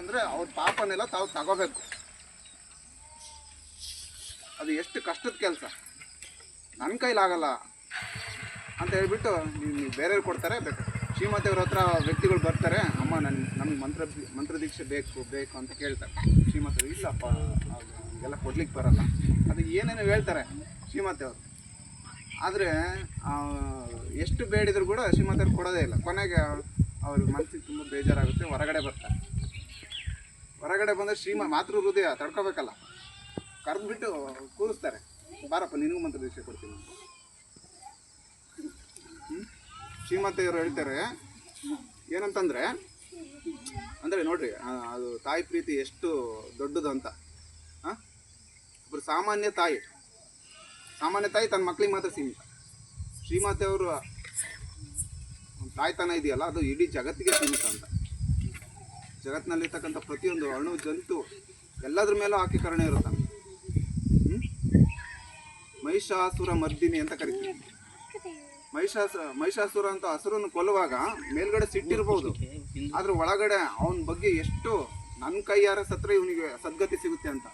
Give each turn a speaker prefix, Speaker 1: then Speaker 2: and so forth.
Speaker 1: ಅಂದ್ರೆ ಅವ್ರ ಪಾಪನೆಲ್ಲ ತಾವು ತಗೋಬೇಕು. ಅದು ಎಷ್ಟು ಕಷ್ಟದ ಕೆಲಸ. ನನ್ನ ಕೈಲಾಗಲ್ಲ ಅಂತ ಹೇಳ್ಬಿಟ್ಟು ನೀವು ಬೇರೆಯವ್ರು ಕೊಡ್ತಾರೆ, ಬೇಕು. ಶ್ರೀಮತಿಯವ್ರ ಹತ್ರ ವ್ಯಕ್ತಿಗಳು ಬರ್ತಾರೆ, ಅಮ್ಮ ನನ್ನ ನಮ್ಗೆ ಮಂತ್ರ ಮಂತ್ರ ದೀಕ್ಷೆ ಬೇಕು ಬೇಕು ಅಂತ ಕೇಳ್ತಾರೆ. ಶ್ರೀಮತಿ ಇಲ್ಲಪ್ಪ ಎಲ್ಲ ಕೊಡ್ಲಿಕ್ಕೆ ಬರಲ್ಲ. ಅದು ಏನೇನೋ ಹೇಳ್ತಾರೆ ಶ್ರೀಮತಿಯವರು ಆದರೆ ಎಷ್ಟು ಬೇಡಿದ್ರು ಕೂಡ ಶ್ರೀಮತಿಯವ್ರು ಕೊಡೋದೇ ಇಲ್ಲ. ಕೊನೆಗೆ ಅವ್ರ ಮನಸ್ಸಿಗೆ ತುಂಬ ಬೇಜಾರಾಗುತ್ತೆ, ಹೊರಗಡೆ ಬರ್ತಾರೆ. ಹೊರಗಡೆ ಬಂದರೆ ಶ್ರೀಮ ಮಾತೃ ಹೃದಯ ತಡ್ಕೋಬೇಕಲ್ಲ. ಕರೆದ್ಬಿಟ್ಟು ಕೂರಿಸ್ತಾರೆ. ಬಾರಪ್ಪ, ನಿನಗೂ ಮಂತ್ರ ದೀಕ್ಷೆ ಕೊಡ್ತೀನಿ? ಶ್ರೀಮತಿಯವರು ಹೇಳ್ತಾರೆ, ಏನಂತಂದ್ರೆ, ಅಂದರೆ ನೋಡ್ರಿ ಅದು ತಾಯಿ ಪ್ರೀತಿ ಎಷ್ಟು ದೊಡ್ಡದು ಅಂತ ಹಾಂ ಒಬ್ಬರು ಸಾಮಾನ್ಯ ತಾಯಿ ಸಾಮಾನ್ಯ ತಾಯಿ ತನ್ನ ಮಕ್ಕಳಿಗೆ ಮಾತ್ರ ಸೀಮಿತ. ಶ್ರೀಮಾತೆಯವರು ತಾಯ್ತನ ಇದೆಯಲ್ಲ, ಅದು ಇಡೀ ಜಗತ್ತಿಗೆ ಸೀಮಿತ ಅಂತ. ಜಗತ್ತಿನಲ್ಲಿರ್ತಕ್ಕಂಥ ಪ್ರತಿಯೊಂದು ಅಣು, ಜಂತು, ಎಲ್ಲದ್ರ ಮೇಲೂ ಆಕೆ ಕರುಣೆ ಇರುತ್ತೆ? ಮಹಿಷಾಸುರ ಮರ್ದಿನಿ ಅಂತ ಕರಿತೀವಿ. ಮಹಿಷಾಸ, ಮಹಿಷಾಸುರ ಅಂತ ಹಸುರನ್ನು ಕೊಲ್ಲುವಾಗ ಮೇಲ್ಗಡೆ ಸಿಟ್ಟಿರ್ಬೋದು. ಆದ್ರೆ ಒಳಗಡೆ ಅವನ ಬಗ್ಗೆ ಎಷ್ಟು ನನ್ನ ಕೈಯಾರ ಸತ್ರ ಇವನಿಗೆ ಸದ್ಗತಿ ಸಿಗುತ್ತೆ ಅಂತ.